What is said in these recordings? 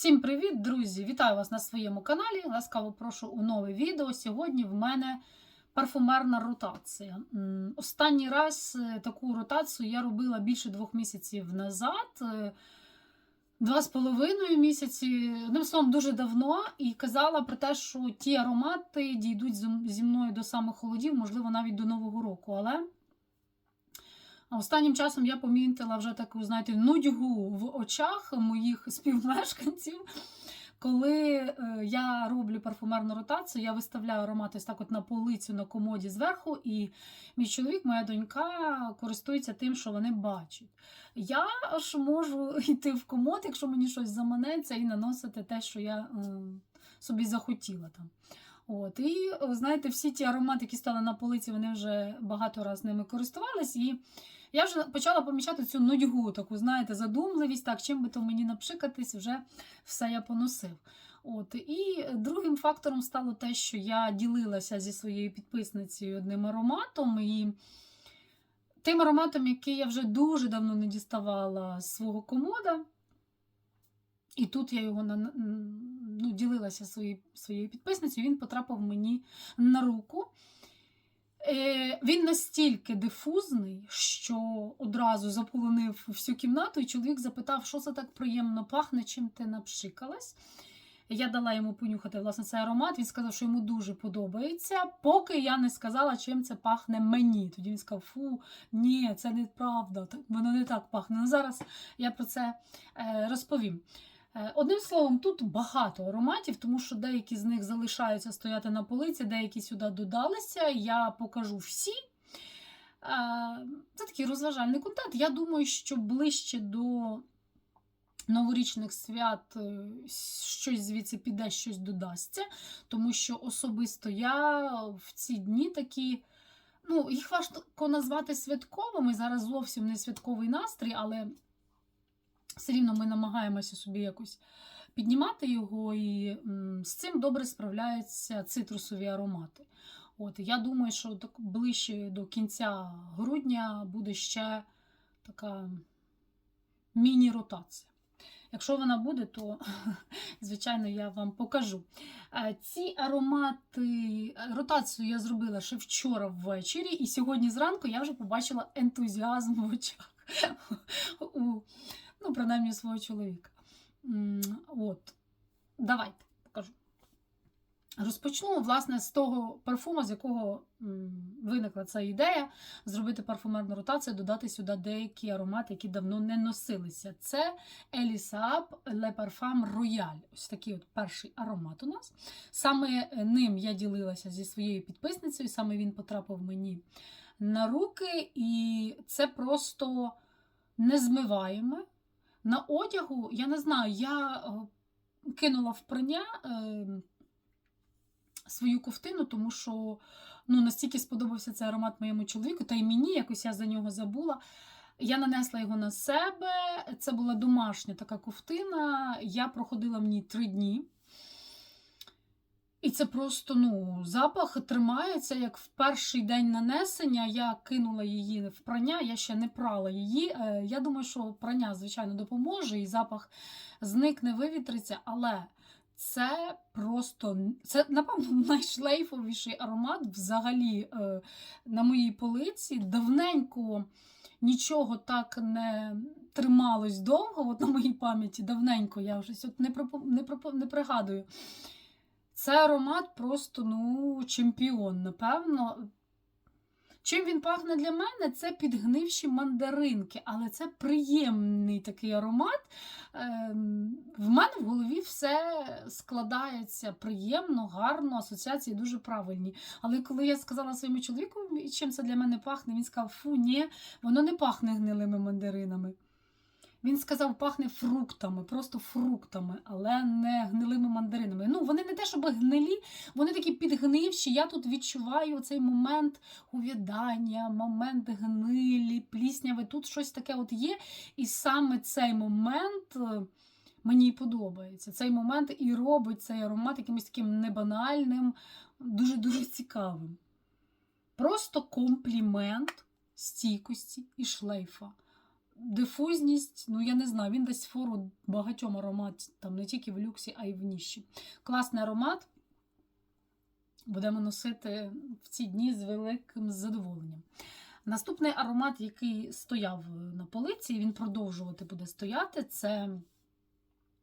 Всім привіт, друзі! Вітаю вас на своєму каналі. Ласкаво прошу у нове відео. Сьогодні в мене парфумерна ротація. Останній раз е, таку ротацію я робила більше двох місяців назад. е, Два з половиною місяці, одним словом, дуже давно, і казала про те, що ті аромати дійдуть зі- мною до самих холодів, можливо, навіть до Нового року. Але Останнім часом я помітила вже таку, знаєте, нудьгу в очах моїх співмешканців. Коли е, я роблю парфумерну ротацію, я виставляю аромати ось так от на полицю на комоді зверху, і мій чоловік, моя донька користуються тим, що вони бачать. Я ж можу йти в комод, якщо мені щось заманеться, і наносити те, що я е, собі захотіла там. От, і знаєте, всі ті аромати, які стали на полиці, вони вже багато разів ними користувались. І я вже почала помічати цю нудьгу, таку, знаєте, задумливість, так, чим би то мені напшикатись, вже все я поносив. От, і другим фактором стало те, що я ділилася зі своєю підписницею одним ароматом. І тим ароматом, який я вже дуже давно не діставала з свого комода. І тут я його ну, ділилася своєю, своєю підписницею, він потрапив мені на руку. Е, Він настільки дифузний, що одразу заполонив всю кімнату, і чоловік запитав, що це так приємно пахне, чим ти напшикалась. Я дала йому понюхати власне цей аромат. Він сказав, що йому дуже подобається, поки я не сказала, чим це пахне мені. Тоді він сказав: Фу, ні, це неправда, воно не так пахне. Ну, зараз я про це е, розповім. Е, Одним словом, тут багато ароматів, тому що деякі з них залишаються стояти на полиці, деякі сюди додалися. Я покажу всі. Е, Це такий розважальний контент. Я думаю, що ближче до новорічних свят е, щось звідси піде, щось додасться, тому що особисто я в ці дні такі. Ну, їх важко назвати святковими. Зараз зовсім не святковий настрій, але все рівно ми намагаємося собі якось піднімати його, і з цим добре справляються цитрусові аромати. От, я думаю, що так ближче до кінця грудня буде ще така міні-ротація. Якщо вона буде, то, звичайно, я вам покажу. Е, Ці аромати, е, ротацію я зробила ще вчора ввечері, і сьогодні зранку я вже побачила ентузіазм в очах ну, принаймні свого чоловіка. От, давайте покажу. Розпочну, власне, з того парфуму, з якого виникла ця ідея зробити парфумерну ротацію, додати сюди деякі аромати, які давно не носилися. Це Elisab Le Parfum Royal. Ось такий от перший аромат у нас. Саме ним я ділилася зі своєю підписницею, саме він потрапив мені на руки, і це просто незмиваєме. На одягу, я не знаю, я е, кинула в прання е, свою ковтину, тому що ну, настільки сподобався цей аромат моєму чоловіку, та й мені якось я за нього забула. Я нанесла його на себе. Це була домашня така ковтина. Я проходила в ній три дні. І це просто ну, запах тримається як в перший день нанесення. Я кинула її в прання, я ще не прала її. Е, Я думаю, що прання, звичайно, допоможе, і запах зникне, вивітриться, але це просто це, напевно, найшлейфовіший аромат взагалі е, на моїй полиці. Давненько нічого так не трималось довго. От на моїй пам'яті давненько я вже не, не, не пригадую. Це аромат просто ну, чемпіон, напевно. Чим він пахне для мене, це підгнивші мандаринки, але це приємний такий аромат. Ем, В мене в голові все складається приємно, гарно, асоціації дуже правильні. Але коли я сказала своєму чоловіку, чим це для мене пахне, він сказав: фу, ні, воно не пахне гнилими мандаринами. Він сказав, пахне фруктами, просто фруктами, але не гнилими мандаринами. Ну, вони не те, щоб гнилі, вони такі підгнивші. Я тут відчуваю цей момент увядання, момент гнилі, плісняви. Тут щось таке от є. І саме цей момент е, мені подобається. Цей момент і робить цей аромат якимось таким небанальним, дуже-дуже цікавим. Просто комплімент стійкості і шлейфа. Дифузність, ну я не знаю, він дасть фору багатьом ароматам, не тільки в люксі, а й в ніші. Класний аромат. Будемо носити в ці дні з великим задоволенням. Наступний аромат, який стояв на полиці, він продовжувати буде стояти, це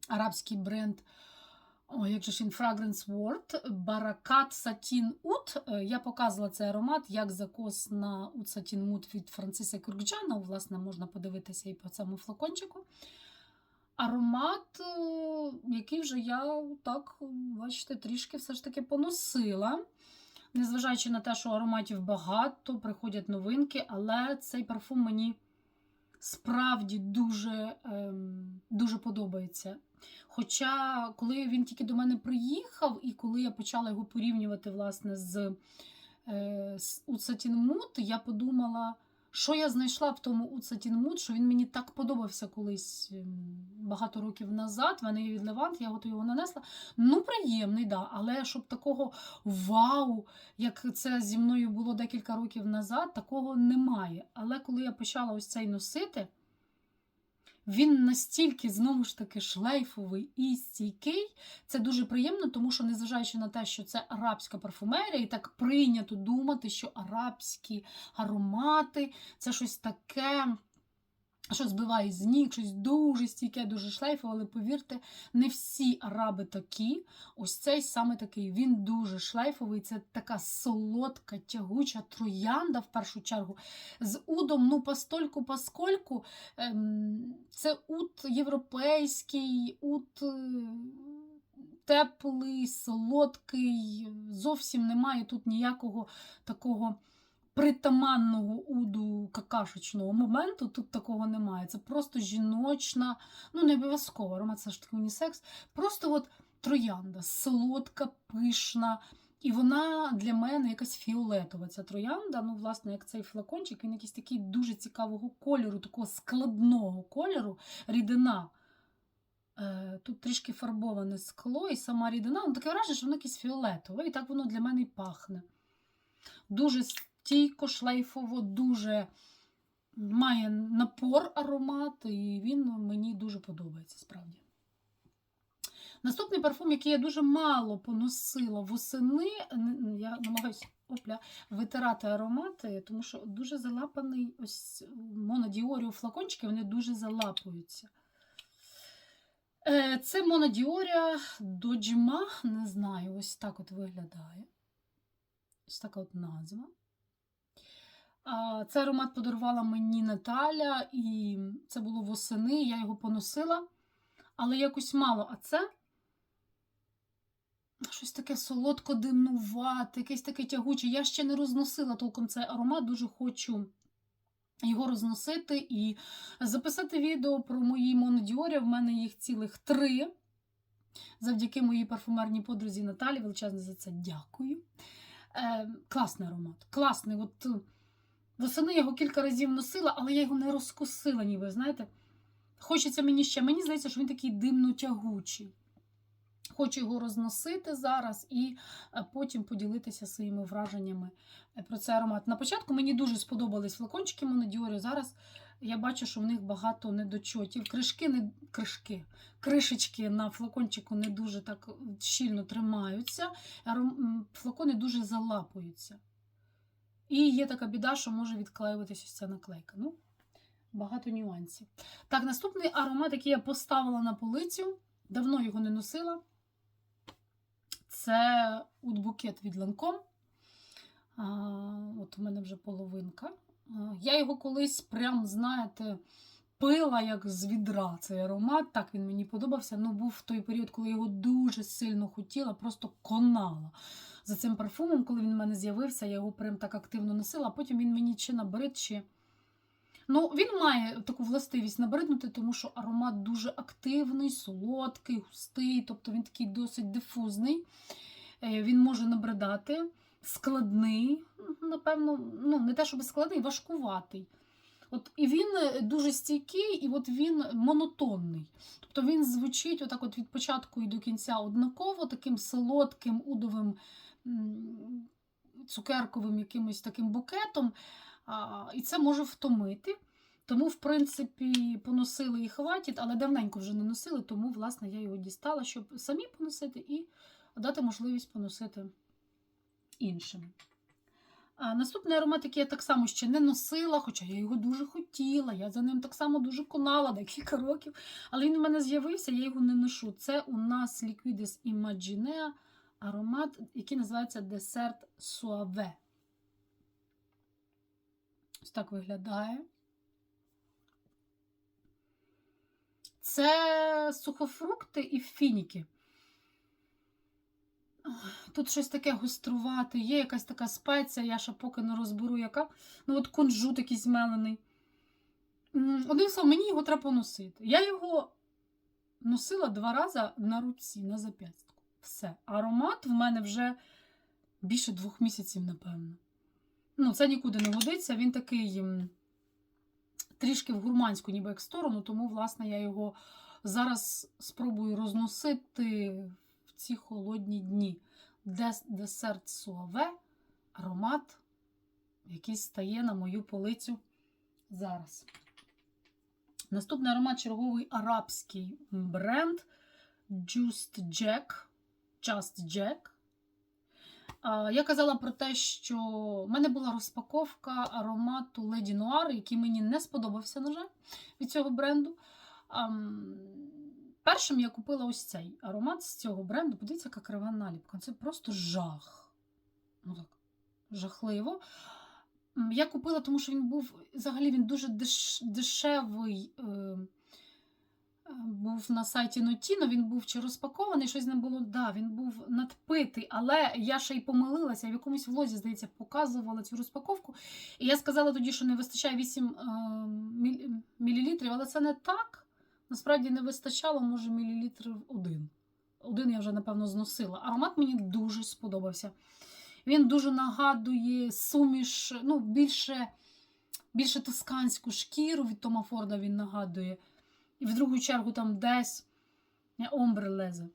арабський бренд. О, як же ж він Fragrance World Barakat Satin Oud. Е, Я показувала цей аромат як закос на Oud Satin Oud від Франциса Кюркджана. Власне, можна подивитися і по цьому флакончику. Аромат, е, який вже я так, бачите, трішки все ж таки поносила. Незважаючи на те, що ароматів багато, приходять новинки, але цей парфум мені справді дуже, ем, дуже подобається. Хоча, коли він тільки до мене приїхав, і коли я почала його порівнювати власне, з, е, з Уцатінмут, я подумала, що я знайшла в тому Уцатінмут, що він мені так подобався колись ем, багато років назад. В мене є від Левант, я готую його нанесла. Ну, приємний, да, але щоб такого вау, як це зі мною було декілька років назад, такого немає. Але коли я почала ось цей носити, він настільки, знову ж таки, шлейфовий і стійкий. Це дуже приємно, тому що, незважаючи на те, що це арабська парфумерія, і так прийнято думати, що арабські аромати це щось таке. Що збиває з ніг, щось дуже стійке, дуже шлейфове, але повірте, не всі араби такі. Ось цей саме такий. Він дуже шлейфовий. Це така солодка, тягуча троянда, в першу чергу. З удом, ну, постольку, поскольку. Ем, це ут європейський, ут е, теплий, солодкий. Зовсім немає тут ніякого такого притаманного уду какашечного моменту. Тут такого немає. Це просто жіночна, ну не обов'язково, аромат це ж таки унісекс. Просто от троянда, солодка, пишна. І вона для мене якась фіолетова. Ця троянда, ну, власне, як цей флакончик, він якийсь такий дуже цікавого кольору, такого складного кольору, рідина. Е, Тут трішки фарбоване скло, і сама рідина, ну таке враження, що воно якесь фіолетове, і так воно для мене і пахне. Дуже стійко, шлейфово, дуже має напор аромат, і він мені дуже подобається справді. Наступний парфум, який я дуже мало поносила восени, я намагаюся опля, витирати аромати, тому що дуже залапаний ось монодіоріо флакончики, вони дуже залапуються. Е, Це монодіорія доджима, не знаю, ось так от виглядає. Ось така от назва. Цей аромат подарувала мені Наталя, і це було восени, я його поносила, але якось мало. А це щось таке солодко-димнувате, якесь таке тягуче. Я ще не розносила толком цей аромат, дуже хочу його розносити і записати відео про мої монодіорі. В мене їх цілих три. Завдяки моїй парфумерній подрузі Наталі. Величезне за це дякую. Е, класний аромат. Класний. От восени я його кілька разів носила, але я його не розкусила, ніби, знаєте. Хочеться мені ще. Мені здається, що він такий димно-тягучий. Хочу його розносити зараз і е, потім поділитися своїми враженнями е, про цей аромат. На початку мені дуже сподобались флакончики Монодіорі. Зараз я бачу, що в них багато недочотів. Кришки, не... Кришки. Кришечки на флакончику не дуже так щільно тримаються, флакони дуже залапуються. І є така біда, що може відклеюватися ось ця наклейка. Ну, багато нюансів. Так, наступний аромат, який я поставила на полицю, давно його не носила. Це букет від Lancome. От у мене вже половинка. Я його колись, прям, знаєте, пила як з відра цей аромат. Так він мені подобався. Ну, був в той період, коли я його дуже сильно хотіла, просто конала за цим парфумом, коли він в мене з'явився, я його прям так активно носила, а потім він мені чи набрид, чи. Ну, він має таку властивість набриднути, тому що аромат дуже активний, солодкий, густий, тобто він такий досить дифузний. Е, Він може набридати, складний, напевно, ну, не те, щоб складний, важкуватий. От, і він е, дуже стійкий, і от він монотонний. Тобто він звучить отак от від початку і до кінця однаково, таким солодким, удовим, цукерковим якимось таким букетом. І це може втомити. Тому, в принципі, поносили і хватить, але давненько вже не носили, тому, власне, я його дістала, щоб самі поносити і дати можливість поносити іншим. А наступний аромат, який я так само ще не носила, хоча я його дуже хотіла, я за ним так само дуже конала декілька років, але він у мене з'явився, я його не ношу. Це у нас Liquidus Imaginea аромат, який називається Десерт Суаве. Ось так виглядає. Це сухофрукти і фініки. Тут щось таке гострувати, є якась така спеція, я ще поки не розберу, яка. Ну, от кунжут якийсь мелений. М, Одним словом, мені його треба поносити. Я його носила два рази на руці, на зап'ястку. Все. Аромат в мене вже більше двох місяців, напевно. Ну, це нікуди не годиться. Він такий трішки в гурманську, ніби як сторону, тому, власне, я його зараз спробую розносити в ці холодні дні. Дес- Десерт суаве, аромат, який стає на мою полицю зараз. Наступний аромат черговий арабський бренд Just Jack. Just Jack. Я казала про те, що в мене була розпаковка аромату Lady Noir, який мені не сподобався, на жаль, від цього бренду. Першим я купила ось цей аромат з цього бренду. Подивіться, яка крива наліпка. Це просто жах. Ну так, жахливо. Я купила, тому що він був взагалі він дуже деш, дешевий. Е, був на сайті Notino, він був чи розпакований, щось не було. Да, він був надпитий, але я ще й помилилася. В якомусь влозі, здається, показувала цю розпаковку. І я сказала тоді, що не вистачає 8 е, мілілітрів, але це не так. Насправді не вистачало, може, мілілітрів один. Один я вже, напевно, зносила. Аромат мені дуже сподобався. Він дуже нагадує суміш, ну, більше, більше тосканську шкіру від Тома Форда він нагадує. І в другу чергу там десь омбре лезе.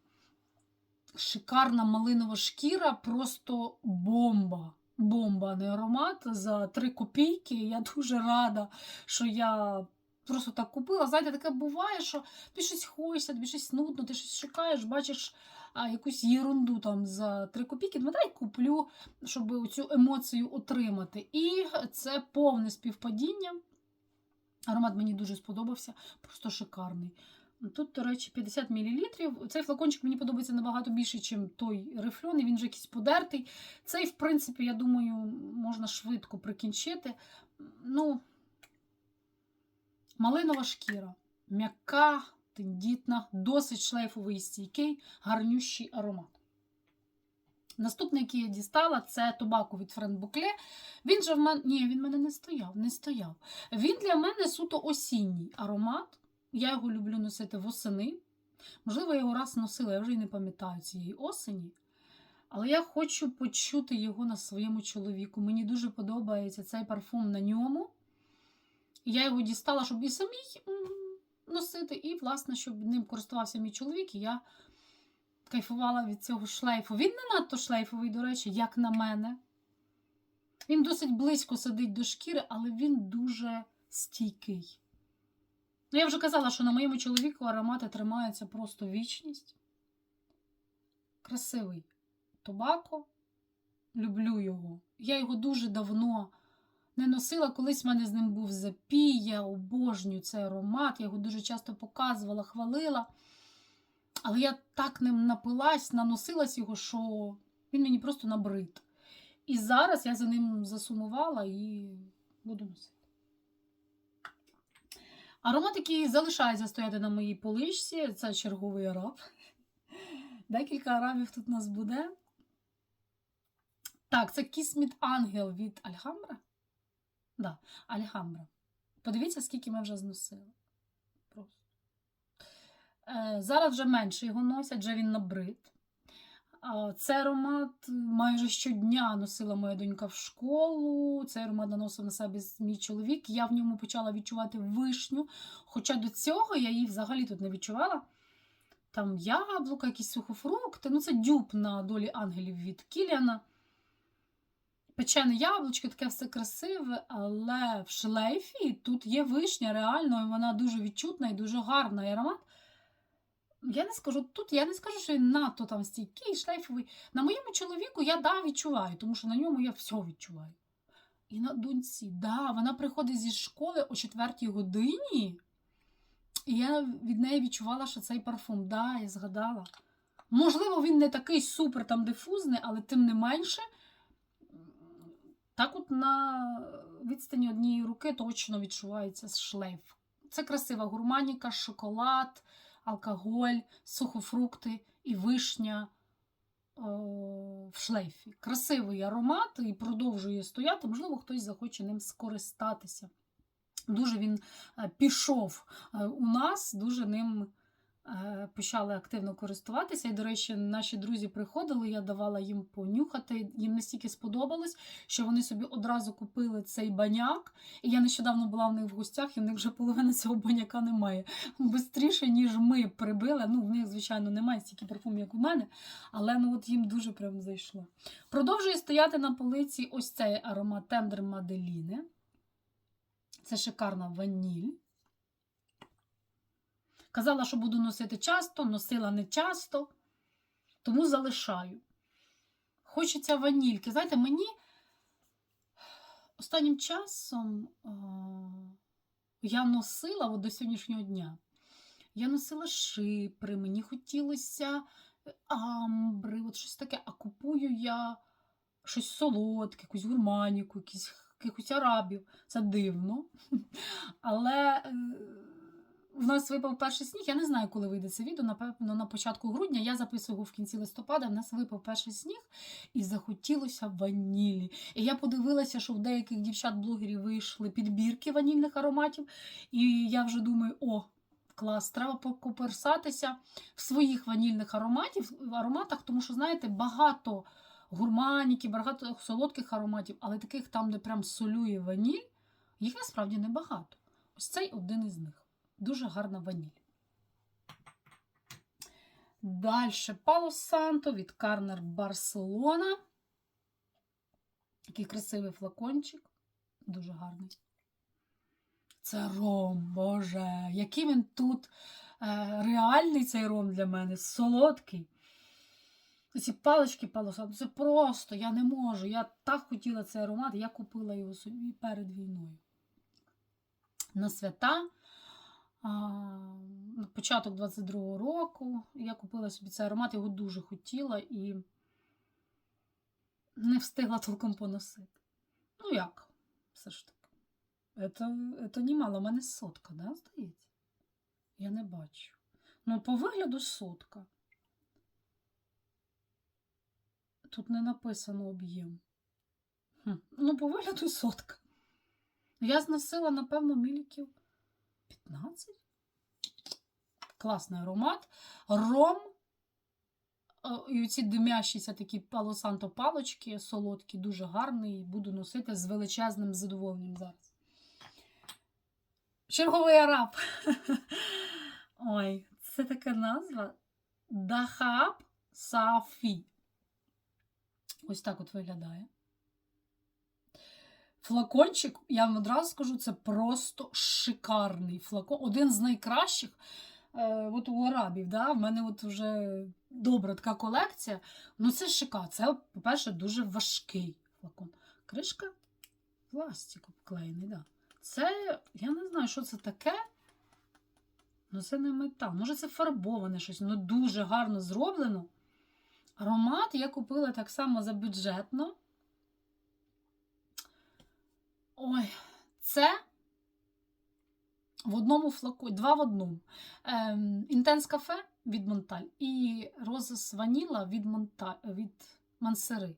Шикарна малинова шкіра, просто бомба. Бомба, не аромат за 3 копійки. Я дуже рада, що я просто так купила. Знаєте, таке буває, що ти щось хочеться, тобі щось нудно, ти щось шукаєш, бачиш а, якусь єрунду там за 3 копійки. Ну, куплю, щоб цю емоцію отримати. І це повне співпадіння. Аромат мені дуже сподобався, просто шикарний. Тут, до речі, 50 мл. Цей флакончик мені подобається набагато більше, ніж той рифльон, і він вже якийсь подертий. Цей, в принципі, я думаю, можна швидко прикінчити. Ну, малинова шкіра. М'яка, тендітна, досить шлейфовий стійкий, гарнющий аромат. Наступний, який я дістала, це табаку від Френ Букле. Він же в мене. Ні, він в мене не стояв, не стояв. Він для мене суто осінній аромат. Я його люблю носити восени. Можливо, я його раз носила, я вже й не пам'ятаю цієї осені. Але я хочу почути його на своєму чоловіку. Мені дуже подобається цей парфум на ньому. Я його дістала, щоб і самій носити, і, власне, щоб ним користувався мій чоловік. І я кайфувала від цього шлейфу. Він не надто шлейфовий, до речі, як на мене. Він досить близько сидить до шкіри, але він дуже стійкий. Ну, я вже казала, що на моєму чоловіку аромати тримаються просто вічність. Красивий тобако. Люблю його. Я його дуже давно не носила. Колись в мене з ним був запій, я обожнюю цей аромат, я його дуже часто показувала, хвалила. Але я так ним напилась, наносилась його, що він мені просто набрид. І зараз я за ним засумувала і буду носити. Аромат, який залишається стояти на моїй поличці, це черговий араб. Декілька арабів тут у нас буде. Так, це Кісміт Ангел від Альхамбра. Да, Альхамбра. Подивіться, скільки ми вже зносили. Е, зараз вже менше його носять, вже він набрид. Цей аромат майже щодня носила моя донька в школу. Цей аромат наносив на себе мій чоловік. Я в ньому почала відчувати вишню. Хоча до цього я її взагалі тут не відчувала. Там яблука, якісь сухофрукти. Ну, це дюб на долі ангелів від Кіліана. печене яблучко, таке все красиве, але в шлейфі тут є вишня, реально, і вона дуже відчутна і дуже гарна. І аромат. Я не скажу, тут я не скажу, що він надто там стійкий, шлейфовий. На моєму чоловіку я да, відчуваю, тому що на ньому я все відчуваю. І на доньці, да, вона приходить зі школи о 4 годині, і я від неї відчувала, що цей парфум, да, я згадала. Можливо, він не такий супер там дифузний, але тим не менше, так от на відстані однієї руки точно відчувається шлейф. Це красива гурманіка, шоколад, алкоголь, сухофрукти і вишня в шлейфі. Красивий аромат і продовжує стояти. Можливо, хтось захоче ним скористатися. Дуже він е, пішов е, у нас, дуже ним е, почали активно користуватися. І, до речі, наші друзі приходили, я давала їм понюхати. Їм настільки сподобалось, що вони собі одразу купили цей баняк. І я нещодавно була в них в гостях, і в них вже половина цього баняка немає. Бистріше, ніж ми прибили. Ну, в них, звичайно, немає стільки парфумів, як у мене, але ну от їм дуже прям зайшло. Продовжує стояти на полиці ось цей аромат Тендер Маделіне. Це шикарна ваніль. Казала, що буду носити часто, носила не часто, тому залишаю. Хочеться ванільки. Знаєте, мені останнім часом а, я носила от до сьогоднішнього дня. Я носила шипри, мені хотілося амбри, от щось таке, а купую я щось солодке, якусь гурманіку, якісь, якихось арабів. Це дивно. Але е, в нас випав перший сніг. Я не знаю, коли вийде це відео. Напевно, на початку грудня я записую його в кінці листопада. В нас випав перший сніг і захотілося ванілі. І я подивилася, що в деяких дівчат-блогерів вийшли підбірки ванільних ароматів. І я вже думаю, о, клас, треба покоперсатися в своїх ванільних ароматів, ароматах, тому що, знаєте, багато гурманіки, багато солодких ароматів, але таких там, де прям солює ваніль, їх насправді небагато. Ось цей один із них. Дуже гарна ваніль. Далі Пало Санто від Карнер Барселона. Такий красивий флакончик. Дуже гарний. Це ром, Боже, який він тут е, реальний цей ром для мене, солодкий. Ці палички палосаду, це просто, я не можу. Я так хотіла цей аромат, я купила його собі перед війною. На свята. На початок 22-го року я купила собі цей аромат, його дуже хотіла і не встигла толком поносити. Ну як? Все ж таки. Це, це немало, у мене сотка, да, здається? Я не бачу. Ну, по вигляду сотка. Тут не написано об'єм. Ну, по вигляду сотка. Я зносила, напевно, міліків 15. Класний аромат. Ром. І оці димящіся такі палосанто палочки солодкі, дуже гарний. Буду носити з величезним задоволенням зараз. Черговий араб. Ой, це така назва. Дахаб Сафі. Ось так от виглядає. Флакончик, я вам одразу скажу, це просто шикарний флакон. Один з найкращих е, от у арабів. Да? В мене от вже добра така колекція. Ну, це шика. Це, по-перше, дуже важкий флакон. Кришка пластик обклеєний, да. Це, я не знаю, що це таке. Ну, це не метал. Може, це фарбоване щось, ну дуже гарно зроблено. Аромат я купила так само за бюджетно. Ой, це в одному флаконі, два в одному. Ем, Інтенс кафе від Монталь і Розес Ваніла від Монта... від Мансери.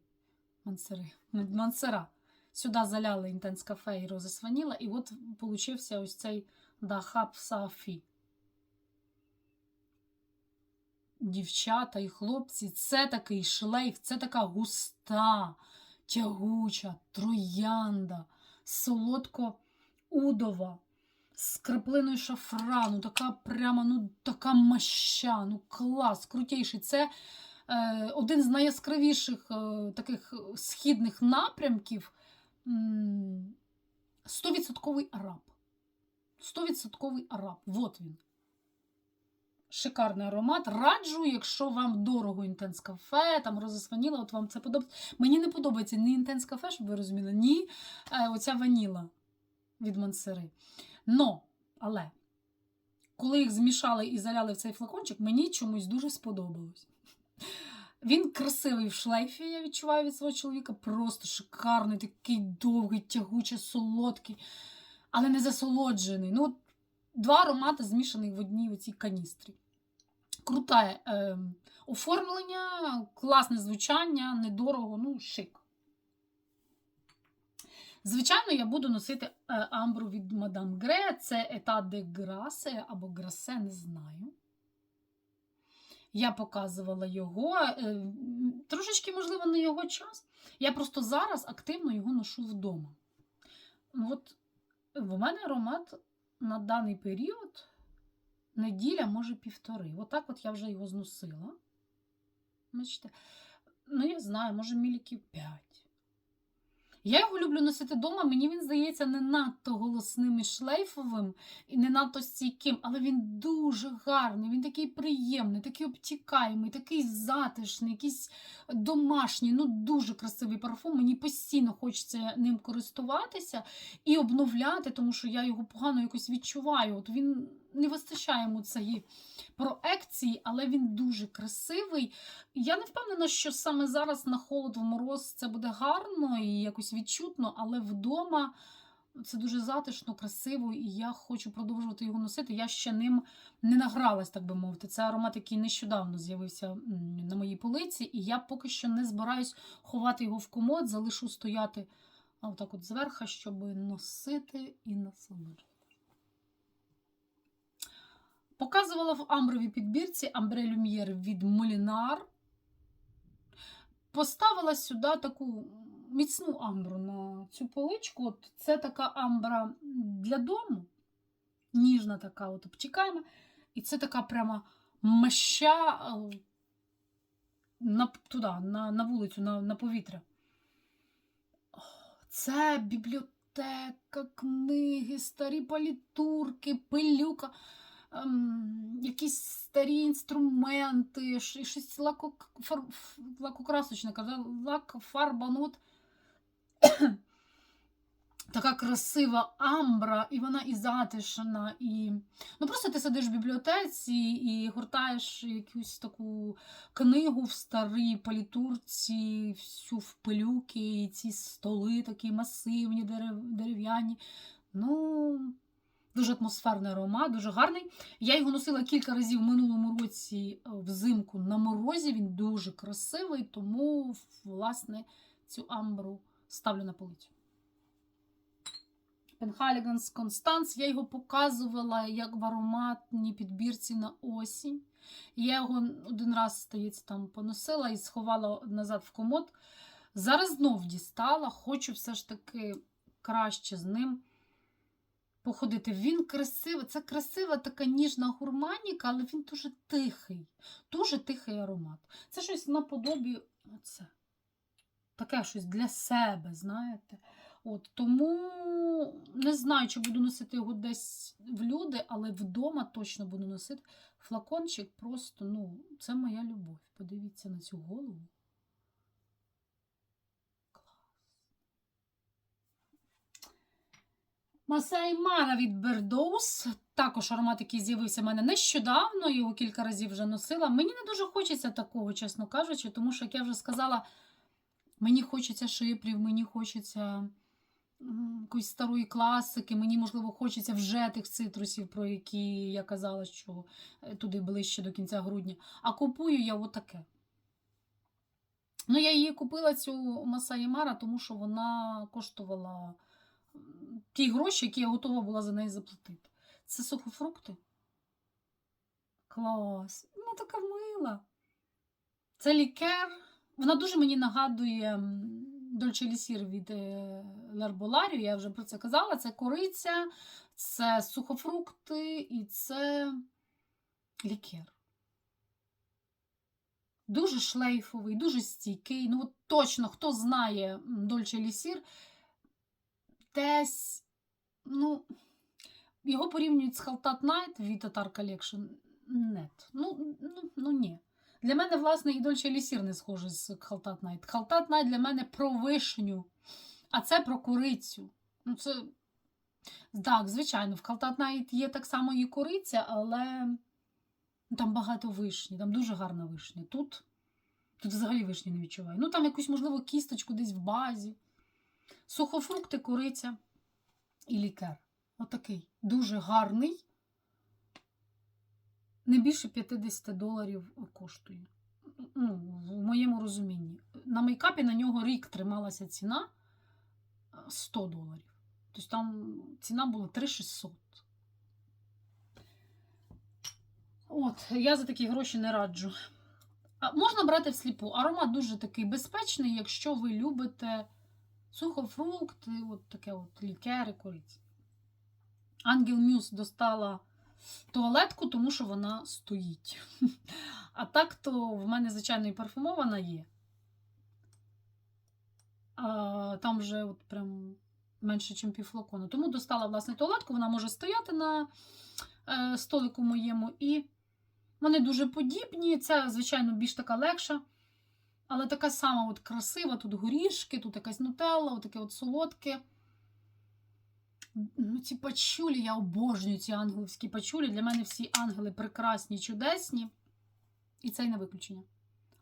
Мансери. Мансера. Сюди заляли Інтенс кафе і Розес Ваніла, і от получився ось цей Дахаб Сафі. Дівчата і хлопці, це такий шлейф, це така густа, тягуча, троянда, солодко-удова, з краплиною шафрану, така прямо, ну, така маща, ну клас, крутейший. Це е, один з найяскравіших е, таких східних напрямків м, 100% араб. 100% араб. Вот він. Шикарний аромат. Раджу, якщо вам дорого інтенс кафе, там розис ваніла, от вам це подобається. Мені не подобається ні інтенс кафе, щоб ви розуміли, ні е, оця ваніла від Монсери. Но, але, коли їх змішали і заляли в цей флакончик, мені чомусь дуже сподобалось. Він красивий в шлейфі, я відчуваю від свого чоловіка. Просто шикарний, такий довгий, тягучий, солодкий, але не засолоджений. Ну, два аромати змішані в одній оцій каністрі. Круте е, оформлення, класне звучання, недорого, ну, шик. Звичайно, я буду носити е, амбру від Мадам Гре. Це Ета де Грасе або Грасе, не знаю. Я показувала його. е, Трошечки, можливо, не його час. Я просто зараз активно його ношу вдома. Ну, От в мене аромат на даний період неділя, може півтори. Отак от я вже його зносила. Бачите? Ну, я знаю, може, міліків 5. Я його люблю носити вдома. Мені він здається не надто голосним і шлейфовим, і не надто стійким, але він дуже гарний, він такий приємний, такий обтікаємий, такий затишний, якийсь домашній, ну дуже красивий парфум. Мені постійно хочеться ним користуватися і обновляти, тому що я його погано якось відчуваю. От він не вистачає йому цієї проекції, але він дуже красивий. Я не впевнена, що саме зараз на холод в мороз це буде гарно і якось відчутно, але вдома це дуже затишно, красиво, і я хочу продовжувати його носити. Я ще ним не награлась, так би мовити. Це аромат, який нещодавно з'явився на моїй полиці, і я поки що не збираюсь ховати його в комод, залишу стояти отак от зверху, щоб носити і насолоджуватися. Показувала в амбровій підбірці Амбре Люм'єр від Молінар. Поставила сюди таку міцну амбру на цю поличку. От це така амбра для дому, ніжна така, от обтікаємо. І це така прямо меща е, на, туди, на, на вулицю, на, на повітря. Це бібліотека, книги, старі палітурки, пилюка ем, якісь старі інструменти, щось лако, фар, лакокрасочне, лак, фарба, ну така красива амбра, і вона і затишна, і ну просто ти сидиш в бібліотеці і гортаєш якусь таку книгу в старій палітурці, всю в пилюки, і ці столи такі масивні, дерев, дерев'яні. Ну, Дуже атмосферний аромат, дуже гарний. Я його носила кілька разів в минулому році е, взимку на морозі. Він дуже красивий, тому, власне, цю амбру ставлю на полицю. Пенхаліганс Констанс. Я його показувала як в ароматній підбірці на осінь. Я його один раз, здається, там поносила і сховала назад в комод. Зараз знов дістала, хочу все ж таки краще з ним походити. Він красивий, це красива така ніжна гурманіка, але він дуже тихий, дуже тихий аромат. Це щось наподобі оце. Таке щось для себе, знаєте. От, Тому не знаю, чи буду носити його десь в люди, але вдома точно буду носити. Флакончик просто, ну, це моя любов. Подивіться на цю голову. Масай Мара від Бердоус. Також аромат, який з'явився в мене нещодавно, його кілька разів вже носила. Мені не дуже хочеться такого, чесно кажучи, тому що, як я вже сказала, мені хочеться шиплів, мені хочеться якоїсь старої класики, мені, можливо, хочеться вже тих цитрусів, про які я казала, що е, туди ближче до кінця грудня. А купую я отаке. Ну, я її купила цю Масаї Мара, тому що вона коштувала ті гроші, які я готова була за неї заплатити. Це сухофрукти. Клас. Ну, така мила. Це лікер. Вона дуже мені нагадує Дольче Лісір від Лерболарію, я вже про це казала. Це кориця, це сухофрукти і це лікер. Дуже шлейфовий, дуже стійкий. Ну, от точно, хто знає Дольче Лісір, десь, ну, його порівнюють з Халтат Night від Tatar Collection. Нет. Ну, ну, ну ні. Для мене, власне, і Дольче Лісір не схожий з Халтат Найт. Халтат Найт для мене про вишню, а це про курицю. Ну, це. Так, звичайно, в Халтат Найт є так само і куриця, але там багато вишні, там дуже гарна вишня. Тут, тут взагалі вишні не відчуваю. Ну, там якусь, можливо, кісточку десь в базі. Сухофрукти, куриця і лікер. Отакий. Дуже гарний не більше 50 доларів коштує. Ну, в моєму розумінні. На мейкапі на нього рік трималася ціна е, 100 доларів. Тобто там ціна була 3600. От, я за такі гроші не раджу. Можна брати всліпу. Аромат дуже такий безпечний, якщо ви любите сухофрукти, от таке от лікери, кориці. Ангел Мюс достала туалетку, тому що вона стоїть. А так то в мене, звичайно, і парфумована є. А, там вже от прям менше, ніж півфлакону. Тому достала власне туалетку, вона може стояти на е, столику моєму. І вони дуже подібні. Це, звичайно, більш така легша. Але така сама от красива, тут горішки, тут якась нутелла, таке от солодке. Ну, ці пачулі, я обожнюю ці ангелівські пачулі. Для мене всі ангели прекрасні, чудесні. І це й не виключення.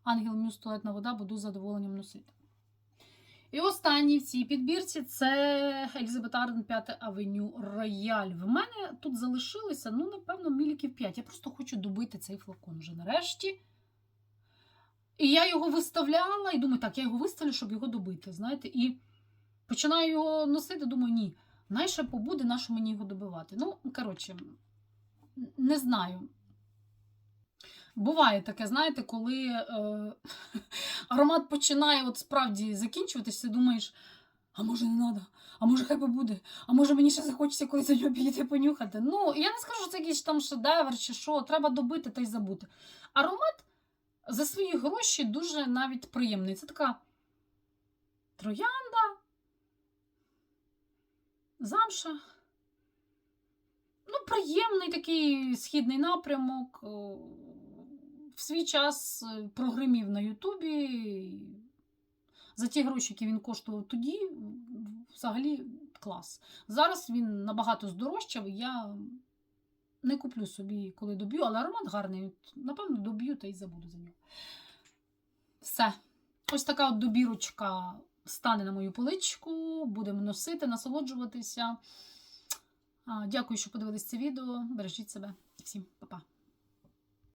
Ангел Мюс туалетна вода буду з задоволенням носити. І останній в цій підбірці це Елізабет Арден 5 Авеню Рояль. В мене тут залишилося, ну, напевно, міліків 5. Я просто хочу добити цей флакон вже нарешті. І я його виставляла, і думаю, так, я його виставлю, щоб його добити. знаєте. І починаю його носити, думаю, ні. Найше побуде, на що мені його добивати. Ну, коротше, не знаю. Буває таке, знаєте, коли е, аромат починає от справді закінчуватися, ти думаєш, а може не треба, а може хай побуде, а може мені ще захочеться колись за нього підійти понюхати. Ну, я не скажу, що це якийсь там шедевр чи що, треба добити та й забути. Аромат за свої гроші дуже навіть приємний. Це така троянда, замша. Ну, приємний такий східний напрямок. В свій час е, прогримів на Ютубі. За ті гроші, які він коштував тоді, взагалі клас. Зараз він набагато здорожчав, я не куплю собі, коли доб'ю, але аромат гарний. Напевно, доб'ю та й забуду за нього. Все. Ось така от добірочка стане на мою поличку. Будемо носити, насолоджуватися. Дякую, що подивились це відео. Бережіть себе. Всім па-па.